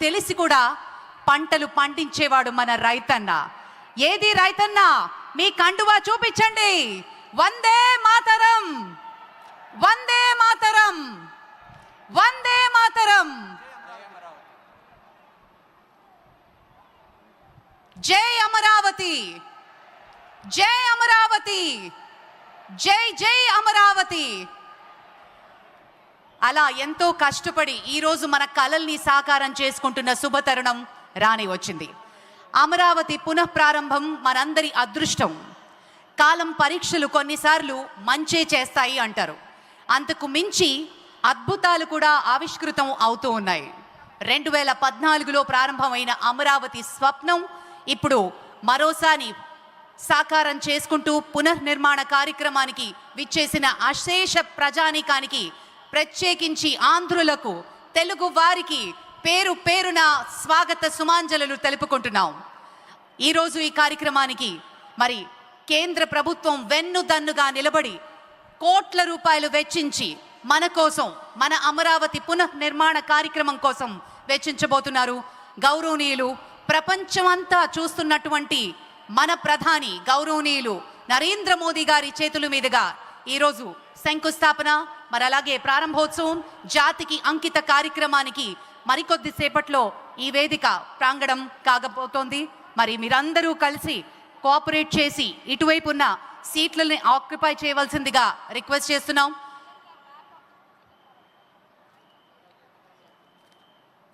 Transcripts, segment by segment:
తెలిసి కూడా పంటలు పండించేవాడు మన రైతన్న. ఏది రైతన్న? మీ కండువా చూపించండి. వందే మాతరం. వందే మాతరం. వందే మాతరం. జై అమరావతి. జై అమరావతి. జై జై అమరావతి. అలా ఎంతో కష్టపడి ఈరోజు మన కలల్ని సాకారం చేసుకుంటున్న శుభతరుణం రాని వచ్చింది. అమరావతి పునఃప్రారంభం మనందరి అదృష్టం. కాలం పరీక్షలు కొన్నిసార్లు మంచే చేస్తాయి అంటారు. అంతకు మించి అద్భుతాలు కూడా ఆవిష్కృతం అవుతూ ఉన్నాయి. రెండు వేల పద్నాలుగులో ప్రారంభమైన అమరావతి స్వప్నం ఇప్పుడు మరోసారి సాకారం చేసుకుంటూ పునర్నిర్మాణ కార్యక్రమానికి విచ్చేసిన అశేష ప్రజానీకానికి ప్రత్యేకించి ఆంధ్రులకు తెలుగు వారికి పేరు పేరున స్వాగత సుమాంజలు తెలుపుకుంటున్నాం. ఈరోజు ఈ కార్యక్రమానికి మరి కేంద్ర ప్రభుత్వం వెన్నుదన్నుగా నిలబడి కోట్ల రూపాయలు వెచ్చించి మన కోసం మన అమరావతి పునఃనిర్మాణ కార్యక్రమం కోసం వెచ్చించబోతున్నారు గౌరవనీయులు ప్రపంచమంతా చూస్తున్నటువంటి మన ప్రధాని గౌరవనీయులు నరేంద్ర మోదీ గారి చేతుల మీదుగా ఈరోజు శంకుస్థాపన మరి అలాగే ప్రారంభోత్సవం జాతికి అంకిత కార్యక్రమానికి మరికొద్ది సేపట్లో ఈ వేదిక ప్రాంగణం కాకపోతోంది. మరి మీరందరూ కలిసి కోఆపరేట్ చేసి ఇటువైపు ఉన్న సీట్లని ఆక్యుపై చేయవలసిందిగా రిక్వెస్ట్ చేస్తున్నాం.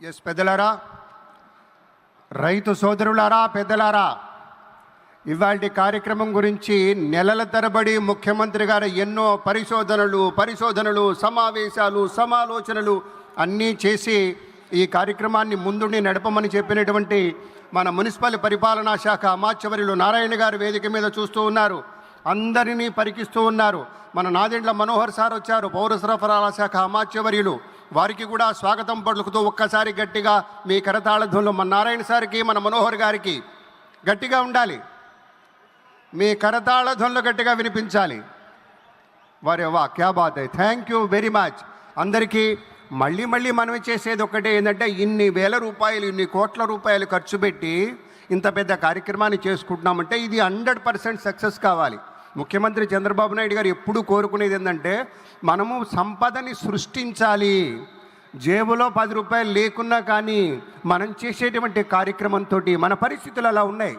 ఎస్ పెద్దలారా రైతు సోదరులారా పెద్దలారా ఇవాళ కార్యక్రమం గురించి నెలల తరబడి ముఖ్యమంత్రి గారు ఎన్నో పరిశోధనలు పరిశోధనలు సమావేశాలు సమాలోచనలు అన్నీ చేసి ఈ కార్యక్రమాన్ని ముందుండి నడపమని చెప్పినటువంటి మన మున్సిపల్ పరిపాలనా శాఖ అమాత్యవరులు నారాయణ గారు వేదిక మీద చూస్తూ ఉన్నారు. అందరినీ పరికిస్తూ ఉన్నారు. మన నాదెండ్ల మనోహర్ సార్ వచ్చారు పౌర సరఫరాల శాఖ అమాత్యవర్యులు వారికి కూడా స్వాగతం పలుకుతూ ఒక్కసారి గట్టిగా మీ కరతాళధ్వంలో మన నారాయణ సార్కి మన మనోహర్ గారికి గట్టిగా ఉండాలి. మీ కరతాళ ధ్వనులు గట్టిగా వినిపించాలి. వారే వా క్యా బాత్ థ్యాంక్ యూ వెరీ మచ్ అందరికీ మళ్ళీ మళ్ళీ మనం చేసేది ఒకటే ఏంటంటే ఇన్ని వేల రూపాయలు ఇన్ని కోట్ల రూపాయలు ఖర్చు పెట్టి ఇంత పెద్ద కార్యక్రమాన్ని చేసుకుంటున్నామంటే ఇది హండ్రెడ్ పర్సెంట్ సక్సెస్ కావాలి. ముఖ్యమంత్రి చంద్రబాబు నాయుడు గారు ఎప్పుడు కోరుకునేది ఏంటంటే మనము సంపదని సృష్టించాలి. జేబులో పది రూపాయలు లేకున్నా కానీ మనం చేసేటువంటి కార్యక్రమంతో మన పరిస్థితులు అలా ఉన్నాయి.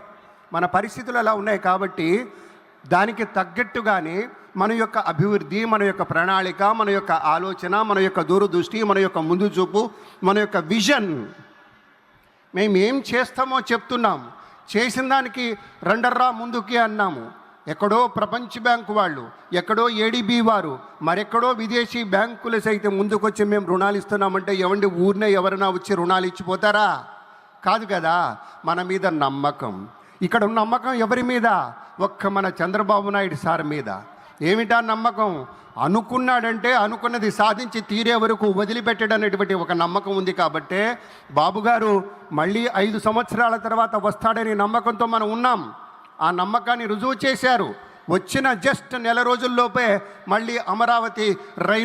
మన పరిస్థితులు అలా ఉన్నాయి కాబట్టి దానికి తగ్గట్టుగానే మన యొక్క అభివృద్ధి మన యొక్క ప్రణాళిక మన యొక్క ఆలోచన మన యొక్క దూరదృష్టి మన యొక్క ముందు చూపు మన యొక్క విజన్. మేము ఏం చేస్తామో చెప్తున్నాం. చేసిన దానికి రెండర్రా ముందుకి అన్నాము. ఎక్కడో ప్రపంచ బ్యాంకు వాళ్ళు ఎక్కడో ఏడిబి వారు మరెక్కడో విదేశీ బ్యాంకులు సైతం ముందుకొచ్చి మేము రుణాలు ఇస్తున్నామంటే ఎవండి ఊరినే ఎవరైనా వచ్చి రుణాలు ఇచ్చిపోతారా? కాదు కదా మన మీద నమ్మకం. ఇక్కడ ఉన్న నమ్మకం ఎవరి మీద? ఒక్క మన చంద్రబాబు నాయుడు సార్ మీద. ఏమిటా నమ్మకం? అనుకున్నాడంటే అనుకున్నది సాధించి తీరే వరకు వదిలిపెట్టడనేటువంటి ఒక నమ్మకం ఉంది కాబట్టే బాబుగారు మళ్ళీ ఐదు సంవత్సరాల తర్వాత వస్తాడనే నమ్మకంతో మనం ఉన్నాం. ఆ నమ్మకాన్ని రుజువు చేశారు. వచ్చిన జస్ట్ నెల రోజుల్లోపే మళ్ళీ అమరావతి రైలు